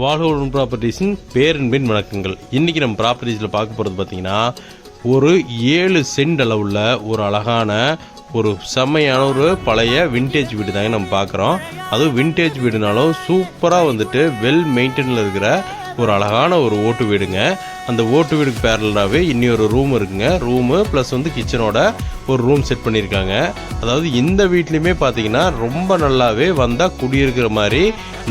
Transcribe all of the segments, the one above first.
வாழ்வுடன் ப்ராப்பர்ட்டிஸின் பேரன்பின் வணக்கங்கள். இன்றைக்கி நம்ம ப்ராப்பர்ட்டிஸில் பார்க்க போகிறது பார்த்தீங்கன்னா ஒரு ஏழு சென்ட் அளவில் ஒரு அழகான ஒரு செம்மையான ஒரு பழைய விண்டேஜ் வீடு தாங்க நம்ம பார்க்குறோம். அதுவும் விண்டேஜ் வீடுனாலும் சூப்பராக வந்துட்டு வெல் மெயின்டைனில் இருக்கிற ஒரு அழகான ஒரு ஓட்டு வீடுங்க. அந்த ஓட்டு வீடுக்கு பேரலாகவே இன்னி ஒரு ரூம் இருக்குங்க. ரூமு ப்ளஸ் வந்து கிச்சனோட ஒரு ரூம் செட் பண்ணியிருக்காங்க. அதாவது இந்த வீட்லேயுமே பார்த்தீங்கன்னா ரொம்ப நல்லாவே வந்தால் குடியிருக்கிற மாதிரி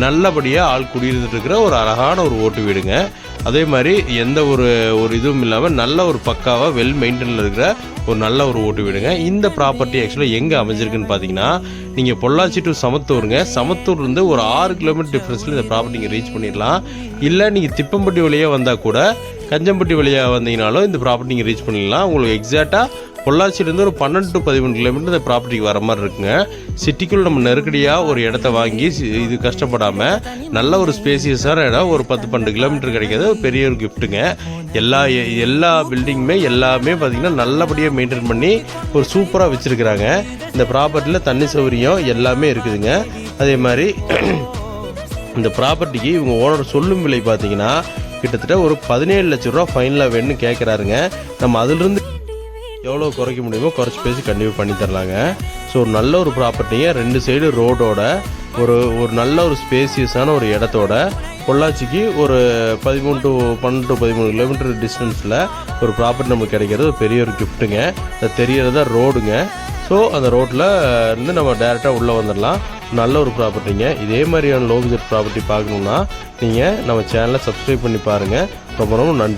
நல்லபடியாக ஆள் குடியிருந்துட்டுருக்கிற ஒரு அழகான ஒரு ஓட்டு வீடுங்க. அதே மாதிரி எந்த ஒரு ஒரு இதுவும் இல்லாமல் நல்ல ஒரு பக்காவாக வெல் மெயின்டெனில் இருக்கிற ஒரு நல்ல ஒரு ஓட்டு வீடுங்க. இந்த ப்ராப்பர்ட்டி ஆக்சுவலாக எங்கே அமைஞ்சிருக்குன்னு பார்த்தீங்கன்னா நீங்கள் பொள்ளாச்சி டு சமத்தூருங்க. சமத்தூர்லேருந்து ஒரு ஆறு கிலோமீட்டர் டிஃப்ரென்ஸில் இந்த ப்ராப்பர்ட்டி நீங்கள் ரீச் பண்ணிடலாம். இல்லை நீங்கள் திப்பம்பட்டி வழியே வந்தால் கூட கஞ்சம்பட்டி வழியாக வந்தீங்கனாலும் இந்த ப்ராப்பர்ட்டி நீங்கள் ரீச் பண்ணிடலாம். உங்களுக்கு எக்ஸாக்டாக பொள்ளாச்சியிலேருந்து ஒரு பன்னெண்டு டு பதிமூணு கிலோமீட்டர் இந்த ப்ராப்பர்ட்டிக்கு வர மாதிரி இருக்குங்க. சிட்டிக்குள்ளே நம்ம நெருக்கடியாக ஒரு இடத்த வாங்கி சி- இது கஷ்டப்படாமல் நல்ல ஒரு ஸ்பேசியஸான இடம் ஒரு பத்து பன்னெண்டு கிலோமீட்டர் கிடைக்கிறது பெரிய ஒரு கிஃப்ட்டுங்க எல்லா எல்லா பில்டிங்குமே எல்லாமே பார்த்திங்கன்னா நல்லபடியாக மெயின்டைன் பண்ணி ஒரு சூப்பராக வச்சுருக்குறாங்க. இந்த ப்ராப்பர்ட்டியில் தண்ணி சௌகரியம் எல்லாமே இருக்குதுங்க. அதே மாதிரி இந்த ப்ராப்பர்ட்டிக்கு இவங்க ஓனர் சொல்லும் விலை பார்த்தீங்கன்னா கிட்டத்தட்ட ஒரு பதினேழு லட்ச ரூபா ஃபைனலாக வேணும்னு கேட்குறாருங்க நம்ம அதிலிருந்து எவ்வளோ குறைக்க முடியுமோ குறைச்சி பேசி கண்டிப்பாக பண்ணி தரலாங்க. ஸோ ஒரு நல்ல ஒரு ப்ராப்பர்ட்டிங்க ரெண்டு சைடு ரோடோட ஒரு ஒரு நல்ல ஒரு ஸ்பேசியஸான ஒரு இடத்தோட பொள்ளாச்சிக்கு ஒரு பதிமூணு டு பன்னெண்டு டு பதிமூணு கிலோமீட்டர் டிஸ்டன்ஸில் ஒரு ப்ராப்பர்ட்டி நமக்கு கிடைக்கிறது. ஒரு பெரிய ஒரு கிஃப்ட்டுங்க அது தெரியறதா ரோடுங்க ஸோ அந்த ரோட்டில் இருந்து நம்ம டேரெக்டாக உள்ளே வந்துடலாம் நல்ல ஒரு ப்ராப்பர்ட்டிங்க இதே மாதிரியான லோ பட்ஜெட் ப்ராப்பர்ட்டி பார்க்கணுன்னா நீங்கள் நம்ம சேனலை சப்ஸ்கிரைப் பண்ணி பாருங்கள் ரொம்ப ரொம்ப நன்றி.